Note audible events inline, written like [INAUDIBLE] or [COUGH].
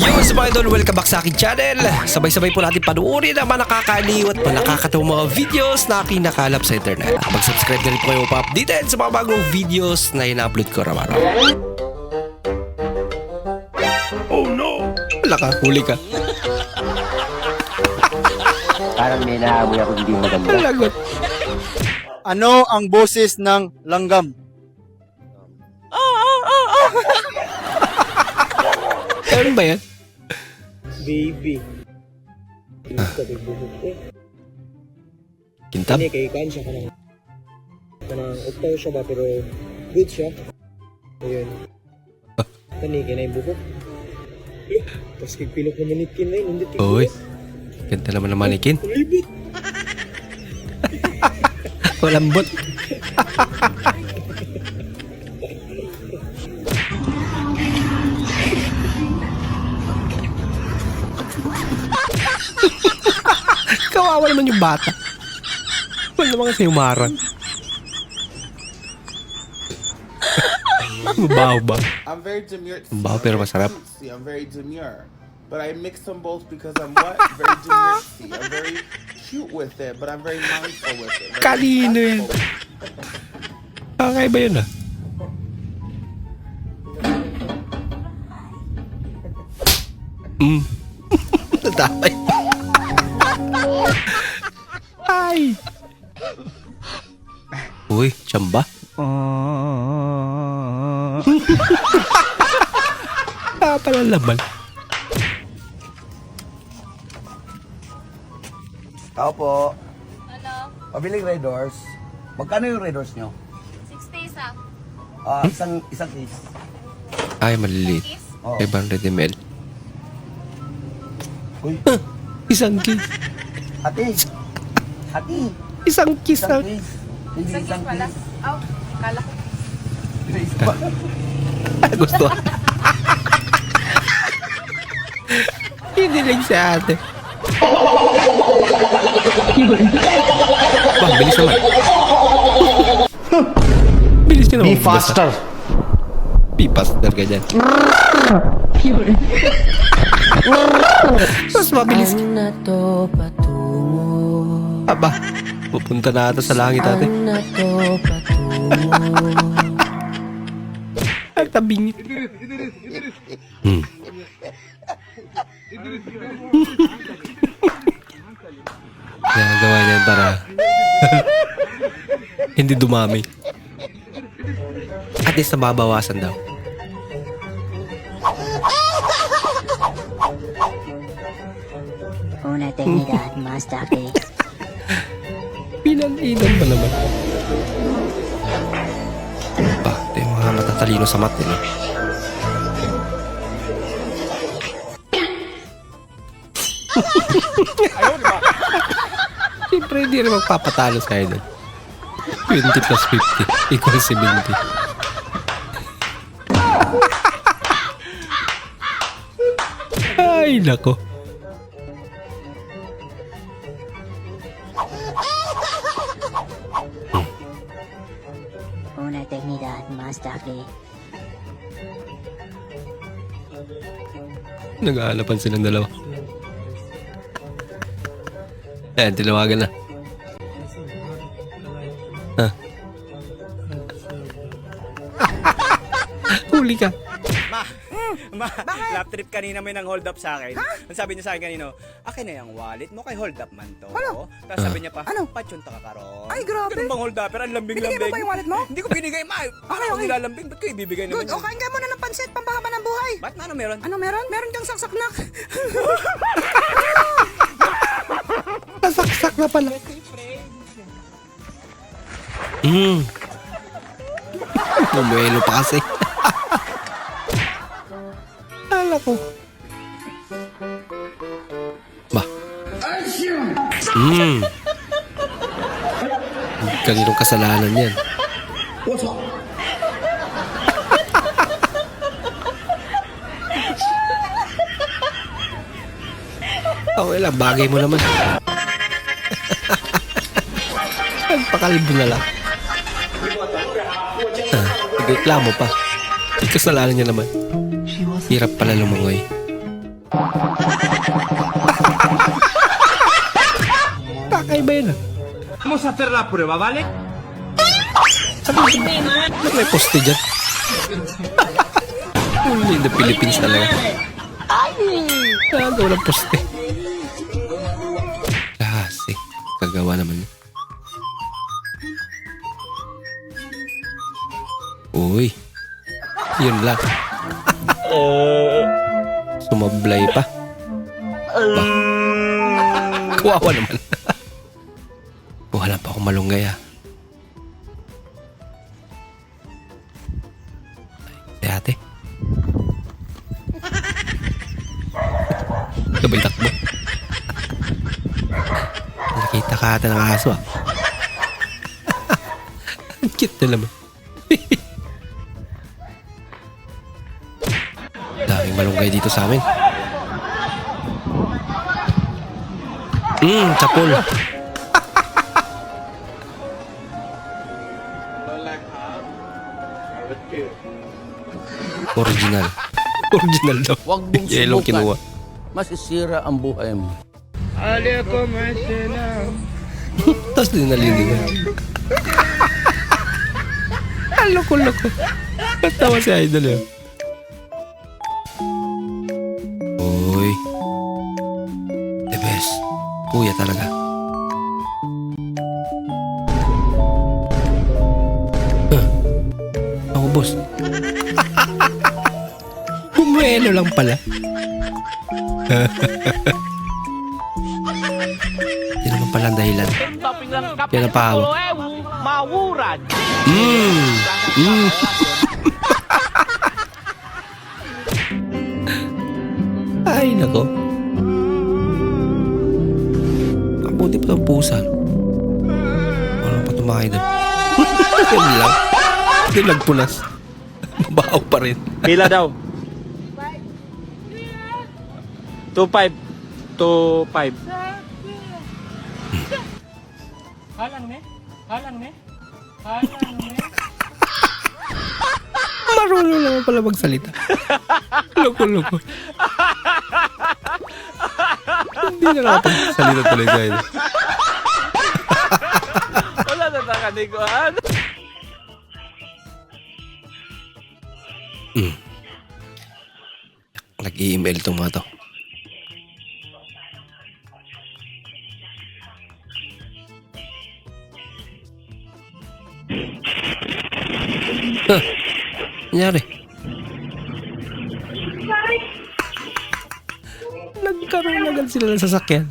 Yo, sa mga idol, welcome back sa aking channel. Sabay-sabay po natin panuorin ang mga nakakaliw at mga nakakatawang mga videos na kinakalap sa internet. Mag-subscribe na rin po kayo pa-updated sa mga bagong videos na ina-upload ko araw-araw. Oh no! Wala ka, huli ka. Parang may naamoy ako hindi maganda. Lagot. Ano ang boses ng langgam? Ano ba yan? Baby. Sabi buhok eh. Kintab? Kani kay kan siya kanang kanang uktaw siya ba pero good siya. Ayun. Kani kay na buhok. Tapos kay pilok na manikin na yun, hindi Uy. Ganda naman ng manikin. Libit. [LAUGHS] Walang bot. [LAUGHS] Kawawa naman yung bata. Wala naman kasi umarang. Mabaho ba? I'm very demure. Baho pero masarap. See, I'm very demure. But I mix them both because I'm what? Very demure. See, I'm very cute with it, but I'm very mindful with it. Very Kanino yan? respectful. Kakay ba yun ah? [LAUGHS] Mm. Natapay. Ay. Uy, tsamba. ah, pala laman. Tao po. Ano? Pabiling Red Doors. Magkano yung Red Doors nyo? 60 isa. Ah, isang isang case. Ay, maliliit. Kiss? Oh. 500 ml. Uy, [LAUGHS] Isang kiss. ate. Ate. Isang kiss Isang. Hindi Isang kiss isang pala. case. Aw, kala ko. [LAUGHS] Gusto. Hinilig si ate. Bah, bilis naman. [LAUGHS] bilis naman. Be faster. Be faster ka dyan. [LAUGHS] Mabilis. na to patungo? Aba, pupunta na ata sa langit ate. Na to patungo? [LAUGHS] Ang tabingit. Hmm. Ginagawa niya yan para [LAUGHS] hindi dumami. At least nababawasan daw. Una eternidad más tarde. Pinaninan ba naman? Ba, ito yung mga matatalino sa mat eh. Siyempre, hindi rin magpapatalo sa idol. 20 plus 50 equals 70. Ay, nako. Una eternidad más tarde. Nag-aalapan silang dalawa. Ayan, tinawagan na. Ha? [LAUGHS] Huli ka. Ma, lap trip kanina may nang hold up sa akin. Ang sabi niya sa akin kanino, akin na yung wallet mo kay hold up man to. Ano? Tapos sabi niya pa, ano? Patsyunta ka karon. Ay, grabe. Ganun bang hold up? Pero ang lambing-lambing. Binigay mo ba yung wallet mo? Hindi ko binigay, ma. Para ako nilalambing. Ba't ko ibibigay naman Good, o kain ka muna ng pansit, pampahaba ng buhay. Ba't na ano meron? Ano meron? Meron kang saksaknak. [LAUGHS] Nasaksak na pala. Hmm. Bumuelo pa kasi. [LAUGHS] Ala ko. Hmm. Kaninong kasalanan yan? Okay lang, bagay mo naman. Nagpakalbo na lang. Ah, nagreklamo pa. Kasalanan niya naman. Hirap pala lumangoy. Kakaiba yun ah. Vamos a hacer la prueba, ¿vale? Ba't may poste dyan? Only in the Philippines talaga. Ah, walang poste. Klase. Kagawa naman yun. Uy. Yun lang. Sumablay pa. Ba? Kawawa [LAUGHS] naman. Wala pa akong malunggay ah. Si ate. [LAUGHS] Sabay takbo. Nakita ka ata ng aso ah. [LAUGHS] Ang cute na naman. [LAUGHS] Daming malunggay dito sa amin. Hmm, chapol. Original. [LAUGHS] Original daw. Huwag mong Yellow kinuha. Masisira ang buhay mo. Tapos din naliligan. Ang loko-loko. Tawa si Idol yun. Uy. The best. Kuya talaga. Uh, ako, boss. Bumuelo lang pala. [LAUGHS] Yan naman pala ang dahilan. Yan ang pahawa. Mm. Mm. [LAUGHS] Ay, nako. Mabuti pa ng pusa. Ano pa tumakay doon? [LAUGHS] Yan lang. Hindi nagpunas. Mabaho pa rin. Pila daw? 2.5. 2.5. [LAUGHS] Marunong naman pala magsalita. Loko-loko. Hindi na nakapagsalita tuloy guys. [LAUGHS] Wala na nakaniguan. Nag-i-email itong mga to. Huh. Nangyari? Nagkaroon agad sila ng sasakyan.